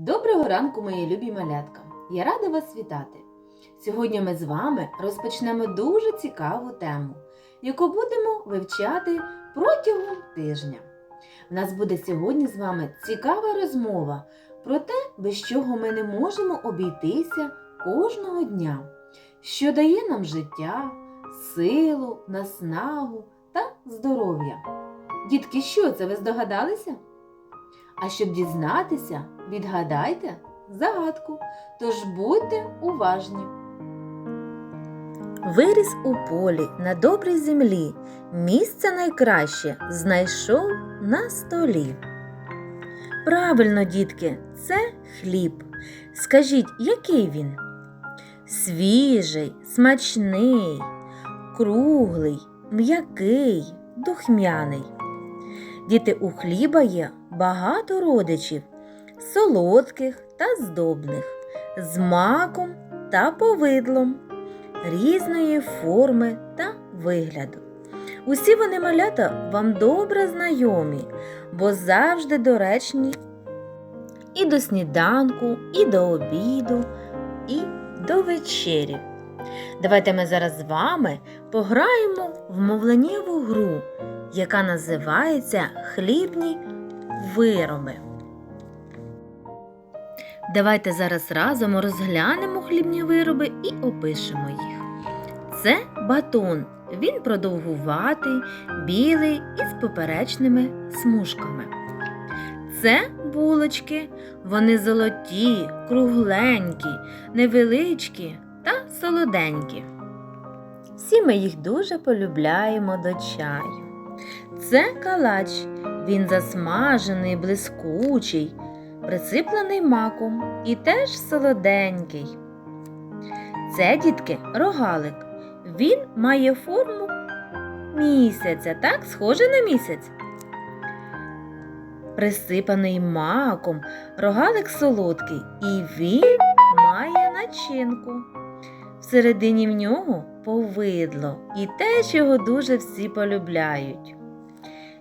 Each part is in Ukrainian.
Доброго ранку, мої любі малятка! Я рада вас вітати! Сьогодні ми з вами розпочнемо дуже цікаву тему, яку будемо вивчати протягом тижня. У нас буде сьогодні з вами цікава розмова про те, без чого ми не можемо обійтися кожного дня, що дає нам життя, силу, наснагу та здоров'я. Дітки, що це ви здогадалися? А щоб дізнатися, відгадайте загадку, тож будьте уважні. Виріс у полі на добрій землі, місце найкраще знайшов на столі. Правильно, дітки, це хліб. Скажіть, який він? Свіжий, смачний, круглий, м'який, духмяний. Діти, у хліба є багато родичів, солодких та здобних, з маком та повидлом, різної форми та вигляду. Усі вони малята вам добре знайомі, бо завжди доречні і до сніданку, і до обіду, і до вечері. Давайте ми зараз з вами пограємо в мовленнєву гру, яка називається Хлібні вироби. Давайте зараз разом розглянемо хлібні вироби і опишемо їх. Це батон. Він продовгуватий, білий із поперечними смужками. Це булочки. Вони золоті, кругленькі, невеличкі та солоденькі. Всі ми їх дуже полюбляємо до чаю. Це калач. Він засмажений, блискучий, присиплений маком і теж солоденький. Це, дітки, рогалик. Він має форму місяця, так, схоже на місяць. Присипаний маком, рогалик солодкий, і він має начинку. Всередині в нього повидло і те, чого дуже всі полюбляють.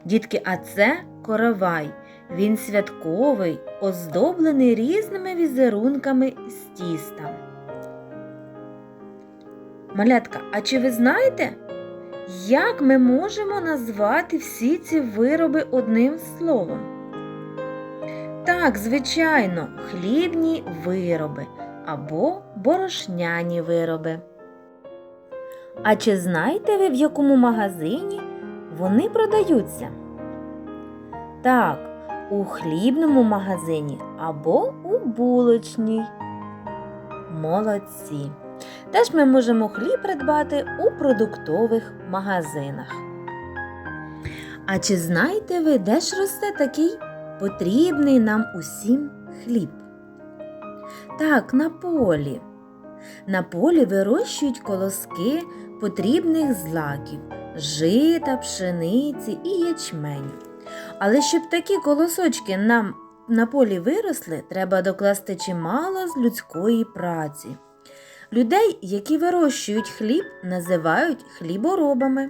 Дітки, а це коровай. Він святковий, оздоблений різними візерунками з тіста. Малятка, а чи ви знаєте, як ми можемо назвати всі ці вироби одним словом? Так, звичайно, хлібні вироби або борошняні вироби. А чи знаєте ви, в якому магазині вони продаються? Так, у хлібному магазині або у булочній. Молодці. Теж ми можемо хліб придбати у продуктових магазинах. А чи знаєте ви, де ж росте такий потрібний нам усім хліб? Так, на полі. На полі вирощують колоски потрібних злаків, жита, пшениці і ячменю. Але щоб такі колосочки нам на полі виросли, треба докласти чимало з людської праці. Людей, які вирощують хліб, називають хліборобами.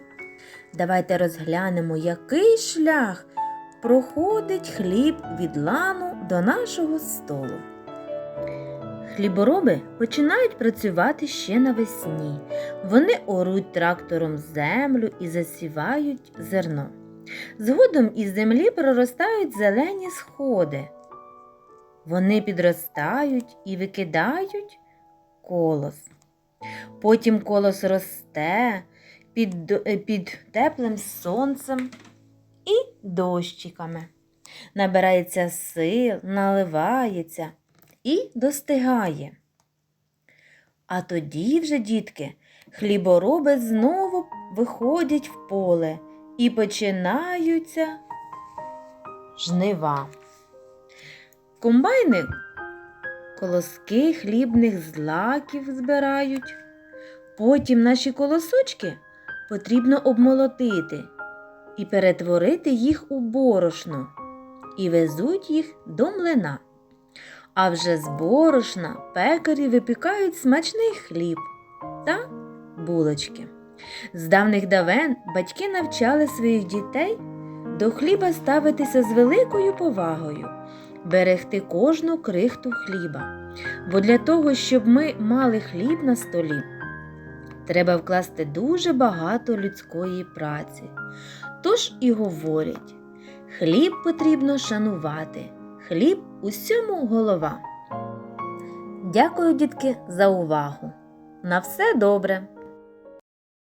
Давайте розглянемо, який шлях проходить хліб від лану до нашого столу. Хлібороби починають працювати ще навесні. Вони оруть трактором землю і засівають зерно. Згодом із землі проростають зелені сходи. Вони підростають і викидають колос. Потім колос росте під, е, під теплим сонцем і дощиками. Набирається сил, наливається і достигає. А тоді вже, дітки, хлібороби знову виходять в поле і починаються жнива. Комбайни колоски хлібних злаків збирають. Потім наші колосочки потрібно обмолотити і перетворити їх у борошно, і везуть їх до млина. А вже з борошна пекарі випікають смачний хліб та булочки. З давних давен батьки навчали своїх дітей до хліба ставитися з великою повагою, берегти кожну крихту хліба. Бо для того, щоб ми мали хліб на столі, треба вкласти дуже багато людської праці. Тож і говорять: хліб потрібно шанувати, хліб усьому голова. Дякую, дітки, за увагу. На все добре!